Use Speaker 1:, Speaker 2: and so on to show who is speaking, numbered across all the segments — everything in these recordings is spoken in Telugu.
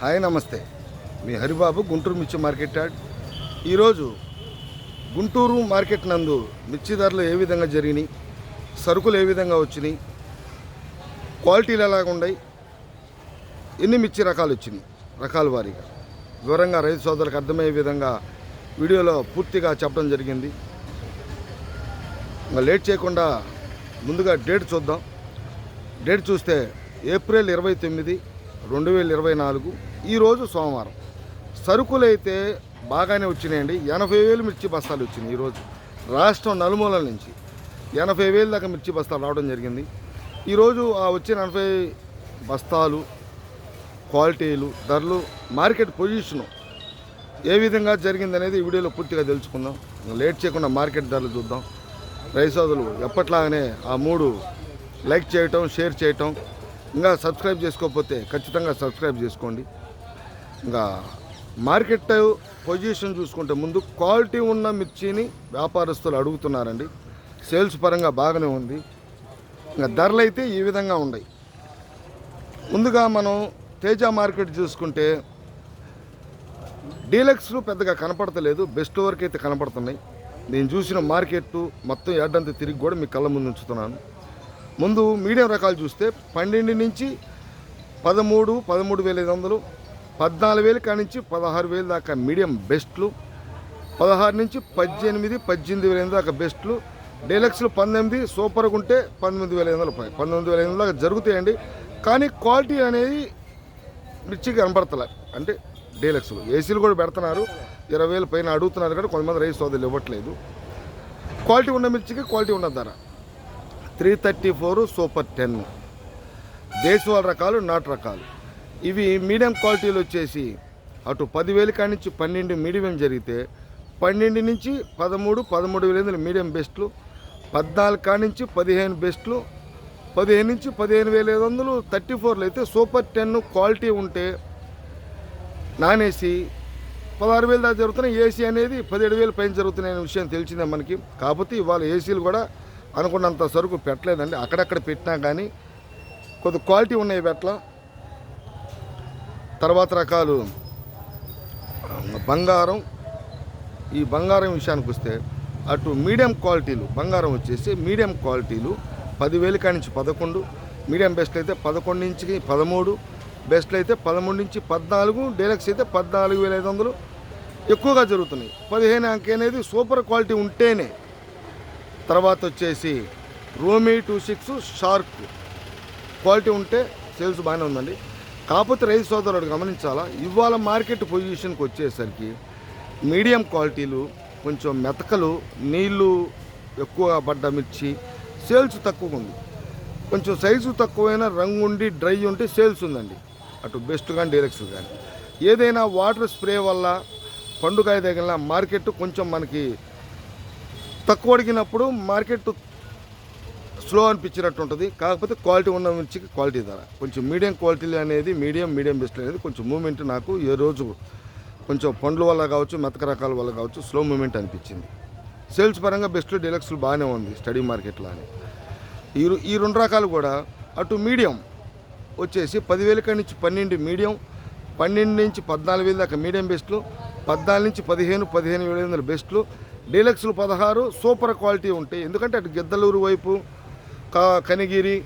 Speaker 1: హాయ్ నమస్తే. మీ హరిబాబు గుంటూరు మిర్చి మార్కెట్ యాడ్. ఈరోజు గుంటూరు మార్కెట్ నందు మిర్చి ధరలు ఏ విధంగా జరిగినాయి సరుకులు ఏ విధంగా వచ్చినాయి క్వాలిటీలు ఎలాగ ఉన్నాయి ఎన్ని మిర్చి రకాలు వచ్చినాయి రకాల వారీగా. వివరంగా రైతు సోదరులకు అర్థమయ్యే విధంగా వీడియోలో పూర్తిగా చెప్పడం జరిగింది. ఇంకా లేట్ చేయకుండా ముందుగా డేట్ చూద్దాం. డేట్ చూస్తే ఏప్రిల్ ఇరవై తొమ్మిది రెండు వేల ఇరవై నాలుగు ఈరోజు సోమవారం. సరుకులు అయితే బాగానే వచ్చినాయండి. ఎనభై వేలు మిర్చి బస్తాలు వచ్చినాయి ఈరోజు రాష్ట్రం నలుమూలల నుంచి ఎనభై వేలు దాకా మిర్చి బస్తాలు రావడం జరిగింది. ఈరోజు ఆ వచ్చిన ఎనభై బస్తాలు క్వాలిటీలు ధరలు మార్కెట్ పొజిషను ఏ విధంగా జరిగిందనేది ఈ వీడియోలో పూర్తిగా తెలుసుకుందాం. లేట్ చేయకుండా మార్కెట్ ధరలు చూద్దాం. రైసోదులు ఎప్పట్లాగానే ఆ మూడు లైక్ చేయటం షేర్ చేయటం ఇంకా సబ్స్క్రైబ్ చేసుకోకపోతే ఖచ్చితంగా సబ్స్క్రైబ్ చేసుకోండి. ఇంకా మార్కెట్ పొజిషన్ చూసుకుంటే ముందు క్వాలిటీ ఉన్న మిర్చిని వ్యాపారస్తులు అడుగుతున్నారండి. సేల్స్ పరంగా బాగానే ఉంది. ఇంకా ధరలు అయితే ఈ విధంగా ఉన్నాయి. ముందుగా మనం తేజ మార్కెట్ చూసుకుంటే డీలక్స్లు పెద్దగా కనపడతలేదు. బెస్ట్ వరకు అయితే కనపడుతున్నాయి. నేను చూసిన మార్కెట్ మొత్తం ఎడ్డంతా తిరిగి కూడా మీ కళ్ళ ముందు ఉంచుతున్నాను. ముందు మీడియం రకాలు చూస్తే పన్నెండు నుంచి పదమూడు పదమూడు వేల ఐదు వందలు పద్నాలుగు వేలు కానించి పదహారు వేలు దాకా మీడియం బెస్ట్లు పదహారు నుంచి పద్దెనిమిది పద్దెనిమిది వేల ఎనిమిది దాకా బెస్ట్లు డీలక్స్లు పంతొమ్మిది సూపర్గా ఉంటే పంతొమ్మిది వేల ఐదు వందలు పంతొమ్మిది వేల ఐదు వందలు దాకా జరుగుతాయండి. కానీ క్వాలిటీ అనేది మిర్చికి కనబడతలే అంటే డీలక్స్లు. ఏసీలు కూడా పెడుతున్నారు. ఇరవై వేలు పైన అడుగుతున్నారు కానీ కొంతమంది రైస్ సోదరులు ఇవ్వట్లేదు. క్వాలిటీ ఉన్న మిర్చికి క్వాలిటీ ఉన్న ధర. Three thirty four super ten. దేశవాళ రకాలు నాటు రకాలు. ఇవి మీడియం క్వాలిటీలు వచ్చేసి అటు పదివేలు కాడి నుంచి పన్నెండు మీడియం జరిగితే పన్నెండు నుంచి పదమూడు పదమూడు వేల ఎనిమిది మీడియం బెస్ట్లు పద్నాలుగు కాడి నుంచి పదిహేను బెస్ట్లు పదిహేను నుంచి పదిహేను వేల ఐదు వందలు థర్టీ ఫోర్లు అయితే సూపర్ టెన్ క్వాలిటీ ఉంటే నాన్ ఏసీ పదహారు వేలు దాకా జరుగుతున్నాయి ఏసీ అనేది పదిహేడు వేలు పైన జరుగుతున్నాయనే విషయం తెలిసిందే మనకి. కాకపోతే ఇవాళ ఏసీలు కూడా అనుకున్నంత సరుకు పెట్టలేదండి. అక్కడక్కడ పెట్టినా కానీ కొద్ది క్వాలిటీ ఉన్నాయి పెట్టలా తర్వాత రకాలు. బంగారం. ఈ బంగారం విషయానికి వస్తే అటు మీడియం క్వాలిటీలు బంగారం వచ్చేసి మీడియం క్వాలిటీలు పదివేలు కాడి నుంచి పదకొండు మీడియం బెస్ట్ అయితే పదకొండు నుంచి పదమూడు బెస్ట్లు అయితే పదమూడు నుంచి పద్నాలుగు డీలక్స్ అయితే పద్నాలుగు వేల ఐదు వందలు. ఎక్కువగా జరుగుతున్నాయి. పదిహేను అంకె అనేది సూపర్ క్వాలిటీ ఉంటేనే. తర్వాత వచ్చేసి రోమీ టూ సిక్స్ షార్క్. క్వాలిటీ ఉంటే సేల్స్ బాగానే ఉందండి. కాకపోతే రైతు సోదరుడు గమనించాలా? ఇవాళ మార్కెట్ పొజిషన్కి వచ్చేసరికి మీడియం క్వాలిటీలు కొంచెం మెతకలు నీళ్ళు ఎక్కువగా పడ్డ మిర్చి సేల్స్ తక్కువ ఉంది. కొంచెం సైజు తక్కువైన రంగు ఉండి డ్రై ఉంటే సేల్స్ ఉందండి. అటు బెస్ట్ కానీ డైరెక్ట్స్ కానీ ఏదైనా వాటర్ స్ప్రే వల్ల పండుగ తగిలిన మార్కెట్ కొంచెం మనకి తక్కువ అడిగినప్పుడు మార్కెట్ స్లో అనిపించినట్టు ఉంటుంది కాకపోతే క్వాలిటీ ఉన్న మిర్చికి క్వాలిటీ ధర. కొంచెం మీడియం క్వాలిటీ అనేది మీడియం మీడియం బెస్ట్ అనేది కొంచెం మూమెంట్ నాకు ఏ రోజు కొంచెం పండ్ల వల్ల కావచ్చు మెతక రకాల వల్ల కావచ్చు స్లో మూమెంట్ అనిపించింది. సేల్స్ పరంగా బెస్ట్ డీలక్స్లు బాగానే ఉంది స్టడీ మార్కెట్లో అని ఈ ఈ రెండు రకాలు కూడా అటు మీడియం వచ్చేసి పదివేల కాడి నుంచి పన్నెండు మీడియం పన్నెండు నుంచి పద్నాలుగు వేల దాకా మీడియం బెస్ట్లు పద్నాలుగు నుంచి పదిహేను పదిహేను వేల ఐదు వందల బెస్ట్లు డీలక్స్లు పదహారు సూపర్ క్వాలిటీ ఉంటాయి. ఎందుకంటే అటు గిద్దలూరు వైపు కనిగిరి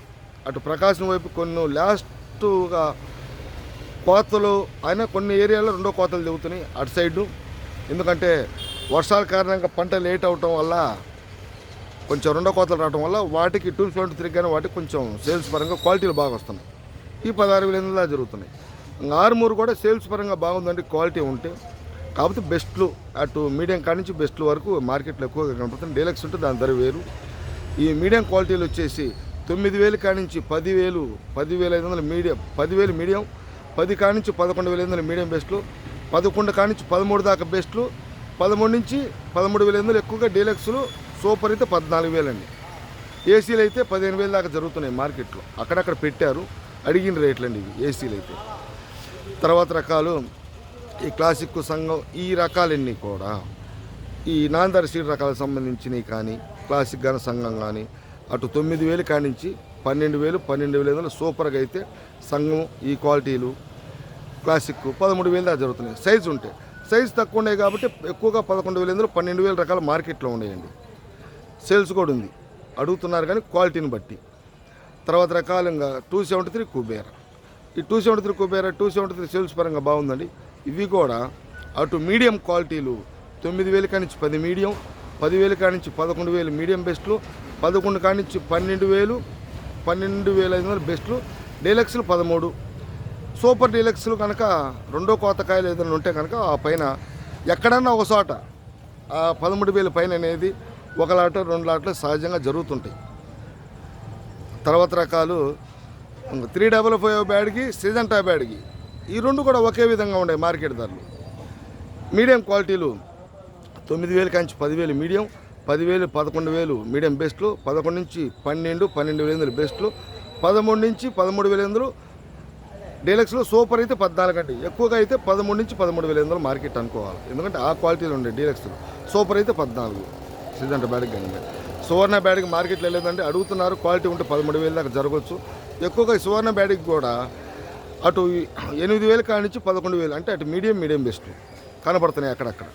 Speaker 1: అటు ప్రకాశం వైపు కొన్ని లాస్ట్గా కోతలు అయినా కొన్ని ఏరియాలో రెండో కోతలు దిగుతున్నాయి అటు సైడు. ఎందుకంటే వర్షాల కారణంగా పంట లేట్ అవటం వల్ల కొంచెం రెండో కోతలు రావడం వల్ల వాటికి టూ ఫ్రంట్ త్రీ వాటికి కొంచెం సేల్స్ పరంగా క్వాలిటీలు బాగా వస్తున్నాయి. ఈ పదహారు వేల ఎనిమిదిలా జరుగుతున్నాయి. ఇంకా ఆరుమూరు కూడా సేల్స్ పరంగా బాగుందండి క్వాలిటీ ఉంటే కాకపోతే బెస్ట్లు అటు మీడియం కాడి నుంచి బెస్ట్లు వరకు మార్కెట్లో ఎక్కువగా కనపడుతుంది డీలక్స్ ఉంటే దాని ధర వేరు. ఈ మీడియం క్వాలిటీలు వచ్చేసి తొమ్మిది వేలు కానించి నుంచి పదివేలు పదివేల ఐదు వందల మీడియం పదివేలు మీడియం పది కానించి నుంచి పదకొండు వేల ఐదు వందల మీడియం బెస్ట్లు పదకొండు కానించి నుంచి పదమూడు దాకా బెస్ట్లు పదమూడు నుంచి పదమూడు వేల ఐదు వందలు ఎక్కువగా డీలక్స్లు సూపర్ అయితే పద్నాలుగు వేలండి. ఏసీలు అయితే పదిహేను వేల దాకా జరుగుతున్నాయి మార్కెట్లో. అక్కడక్కడ పెట్టారు అడిగిన రేట్లు అండి ఇవి ఏసీలు అయితే. తర్వాత రకాలు ఈ క్లాసిక్ సంఘం ఈ రకాలన్నీ కూడా. ఈ నాందర్ సీడ్ రకాలకు సంబంధించినవి కానీ క్లాసిక్ గాన సంఘం కానీ అటు తొమ్మిది వేలు కానించి పన్నెండు వేలు పన్నెండు వేలు ఐదు వందలు సూపర్గా అయితే సంఘం ఈ క్వాలిటీలు క్లాసిక్ పదమూడు వేలు దాకా జరుగుతున్నాయి. సైజు ఉంటాయి సైజు తక్కువ ఉన్నాయి కాబట్టి ఎక్కువగా పదకొండు వేలు ఎందులో పన్నెండు వేల రకాల మార్కెట్లో ఉన్నాయండి. సేల్స్ కూడా ఉంది. అడుగుతున్నారు కానీ క్వాలిటీని బట్టి. తర్వాత రకాలంగా టూ సెవెంటీ త్రీ కుబేర. ఈ two seventy three Kubera two seventy three sales పరంగా బాగుందండి. ఇవి కూడా అటు మీడియం క్వాలిటీలు తొమ్మిది వేలు కానించి పది మీడియం పదివేలు కానించి పదకొండు వేలు మీడియం బెస్ట్లు పదకొండు కానించి పన్నెండు వేలు పన్నెండు వేల ఐదు వందలు బెస్ట్లు డీలక్స్లు పదమూడు. సూపర్ డీలక్స్లు కనుక రెండో కోత కాయలు ఏదైనా ఉంటే కనుక ఆ పైన ఎక్కడన్నా ఒక చోట ఆ పదమూడు వేల పైన అనేది ఒక లాట రెండు లాట్లు సహజంగా జరుగుతుంటాయి. తర్వాత రకాలు త్రీ డబల్ ఫైవ్ బ్యాడ్కి సిజంటా బ్యాడ్కి ఈ రెండు కూడా ఒకే విధంగా ఉండే మార్కెట్ ధరలు. మీడియం క్వాలిటీలు తొమ్మిది వేలు కాంచి పదివేలు మీడియం పదివేలు పదకొండు వేలు మీడియం బెస్ట్లు పదకొండు నుంచి పన్నెండు పన్నెండు వేల ఎనిమిది బెస్ట్లు పదమూడు నుంచి పదమూడు వేల ఎనిమిది డీలక్స్లో సూపర్ అయితే పద్నాలుగు అండి. ఎక్కువగా అయితే పదమూడు నుంచి పదమూడు వేల ఎనిమిది మార్కెట్ అనుకోవాలి. ఎందుకంటే ఆ క్వాలిటీలో ఉండే డీలక్స్లో. సూపర్ అయితే పద్నాలుగు. సిజంట బ్యాడ్కి కానీ సువర్ణ బ్యాడ్కి మార్కెట్లో లేదంటే అడుగుతున్నారు క్వాలిటీ ఉంటే పదమూడు వేలు దాకా జరగవచ్చు. ఎక్కువగా సువర్ణ బ్యాడ్కి కూడా అటు ఎనిమిది వేలు కానించి నుంచి పదకొండు వేలు అంటే అటు మీడియం మీడియం బెస్ట్ కనబడుతున్నాయి అక్కడక్కడ.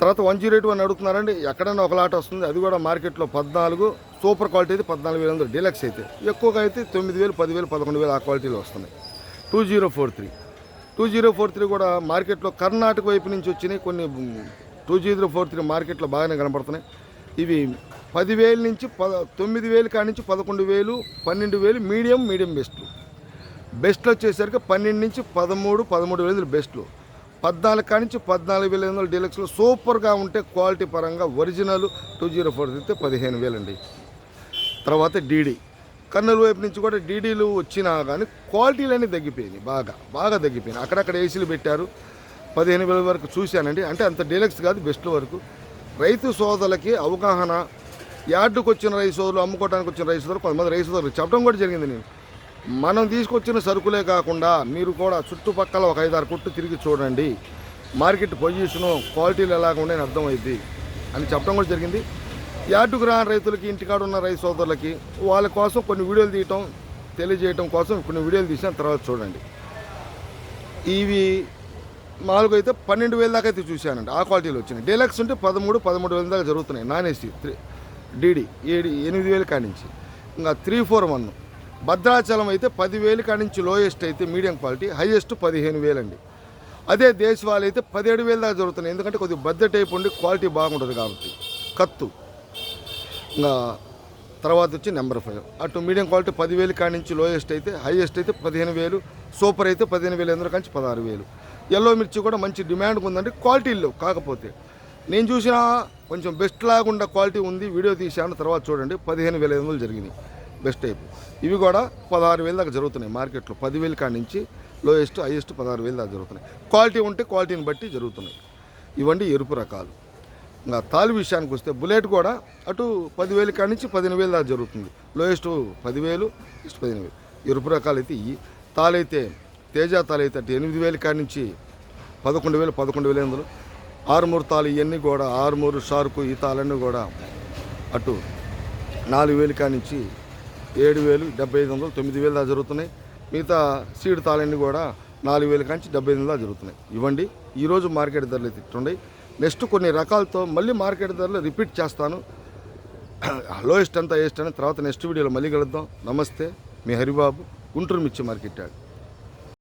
Speaker 1: తర్వాత వన్ జీరో ఎయిట్ వన్ అడుగుతున్నారండి. ఎక్కడైనా ఒక లాట్ వస్తుంది. అది కూడా మార్కెట్లో పద్నాలుగు సూపర్ క్వాలిటీ అయితే పద్నాలుగు వేల వందలు డీలక్స్ అయితే. ఎక్కువగా అయితే తొమ్మిది వేలు పదివేలు పదకొండు వేలు ఆ క్వాలిటీలో వస్తున్నాయి. Two zero four three. Two zero four three కూడా మార్కెట్లో కర్ణాటక వైపు నుంచి వచ్చినాయి. కొన్ని టూ జీరో ఫోర్ త్రీ మార్కెట్లో బాగానే కనపడుతున్నాయి. ఇవి పదివేల నుంచి పద తొమ్మిది వేలు కాడి నుంచి పదకొండు వేలు పన్నెండు వేలు మీడియం మీడియం బెస్ట్లు. బెస్ట్లు వచ్చేసరికి పన్నెండు నుంచి పదమూడు పదమూడు వేలు బెస్ట్లు. పద్నాలుగు కానించి పద్నాలుగు వేల ఎనిమిది వందల డీలక్స్లో సూపర్గా ఉంటే క్వాలిటీ పరంగా ఒరిజినల్ టూ జీరో ఫోర్ అయితే పదిహేను వేలండి. తర్వాత డీడీ. కర్నూలు వైపు నుంచి కూడా డీడీలు వచ్చినా కానీ క్వాలిటీలన్నీ తగ్గిపోయినాయి బాగా బాగా తగ్గిపోయినాయి. అక్కడక్కడ ఏసీలు పెట్టారు. పదిహేను వేల వరకు చూశానండి. అంటే అంత డీలక్స్ కాదు బెస్ట్ వరకు. రైతు సోదరులకి అవగాహన యార్డుకు వచ్చిన రైతు సోదరులు అమ్ముకోవడానికి వచ్చిన రైతు సోదరు కొంతమంది రైతు సోదరులు చెప్పడం కూడా జరిగింది నేను. మనం తీసుకొచ్చిన సరుకులే కాకుండా మీరు కూడా చుట్టుపక్కల ఒక ఐదారు కొట్టు తిరిగి చూడండి. మార్కెట్ పొజిషను క్వాలిటీలు ఎలాగ ఉన్నాయని అర్థమైంది అని చెప్పడం కూడా జరిగింది. యాటుకు రాని రైతులకి ఇంటికాడ ఉన్న రైతు సోదరులకి వాళ్ళ కోసం కొన్ని వీడియోలు తీయటం తెలియజేయటం కోసం కొన్ని వీడియోలు తీసిన తర్వాత చూడండి. ఇవి మాములుగా అయితే పన్నెండు వేల దాకా అయితే చూశానండి. ఆ క్వాలిటీలు వచ్చినాయి. డీలక్స్ ఉంటే పదమూడు పదమూడు వేల దాకా జరుగుతున్నాయి. నాన్ ఏసీ త్రీ డీడీ ఏడు ఎనిమిది వేలు కానించి ఇంకా త్రీ ఫోర్ వన్ భద్రాచలం అయితే పదివేలు నుంచి లోయెస్ట్ అయితే మీడియం క్వాలిటీ హైయెస్ట్ పదిహేను వేలండి. అదే దేశవాళి అయితే పదిహేడు వేల దాకా జరుగుతున్నాయి. ఎందుకంటే కొద్దిగా బద్ద టైప్ ఉండి క్వాలిటీ బాగుంటుంది కాబట్టి. కత్తు. ఇంకా తర్వాత వచ్చి నెంబర్ ఫైవ్ అటు మీడియం క్వాలిటీ పదివేలు కాడి నుంచి లోయెస్ట్ అయితే హైయెస్ట్ అయితే పదిహేను వేలు. సూపర్ అయితే పదిహేను వేలు ఎందుకు కాంచి పదహారు వేలు. ఎల్లో మిర్చి కూడా మంచి డిమాండ్ ఉందండి. క్వాలిటీ లేవు కాకపోతే. నేను చూసిన కొంచెం బెస్ట్ లాగుండా క్వాలిటీ ఉంది. వీడియో తీశాను తర్వాత చూడండి. పదిహేను వేల ఐదు వందలు జరిగినాయి బెస్ట్ టైప్. ఇవి కూడా పదహారు వేల దాకా జరుగుతున్నాయి మార్కెట్లో. పదివేలు కాడి నుంచి లోయెస్ట్ హైయెస్ట్ పదహారు వేలు దాకా జరుగుతున్నాయి. క్వాలిటీ ఉంటే క్వాలిటీని బట్టి జరుగుతున్నాయి. ఇవండి ఎరుపు రకాలు. ఇంకా తాలు విషయానికి వస్తే బుల్లెట్ కూడా అటు పదివేలు కాడి నుంచి పదిహేను వేలు దాకా జరుగుతుంది. లోయెస్ట్ పదివేలు ఇస్ట్ పదిహేను వేలు. ఎరుపు రకాలు అయితే ఇవి తాలైతే తేజ తాలైతే అటు ఎనిమిది వేలు కాడి నుంచి పదకొండు వేలు పదకొండు వేల ఎనిమిది ఆరుమూరు తాలు ఇవన్నీ కూడా ఆరుమూరు షార్కు ఈ తాలన్నీ కూడా అటు నాలుగు వేలు కాడి నుంచి ఏడు వేలు డెబ్బై ఐదు వందలు తొమ్మిది వేలు దాకా జరుగుతున్నాయి. మిగతా సీడ్ తాళన్నీ కూడా నాలుగు వేల కాంచి డెబ్బై ఐదు వందలు దాకా జరుగుతున్నాయి. ఇవ్వండి. ఈరోజు మార్కెట్ ధరలు అయితే నెక్స్ట్ కొన్ని రకాలతో మళ్ళీ మార్కెట్ ధరలు రిపీట్ చేస్తాను. లోయెస్ట్ అంతా ఏస్ట్ అని తర్వాత నెక్స్ట్ వీడియోలో మళ్ళీ కలుద్దాం. నమస్తే. మీ హరిబాబు గుంటూరు మిర్చి మార్కెట్ యాడ్.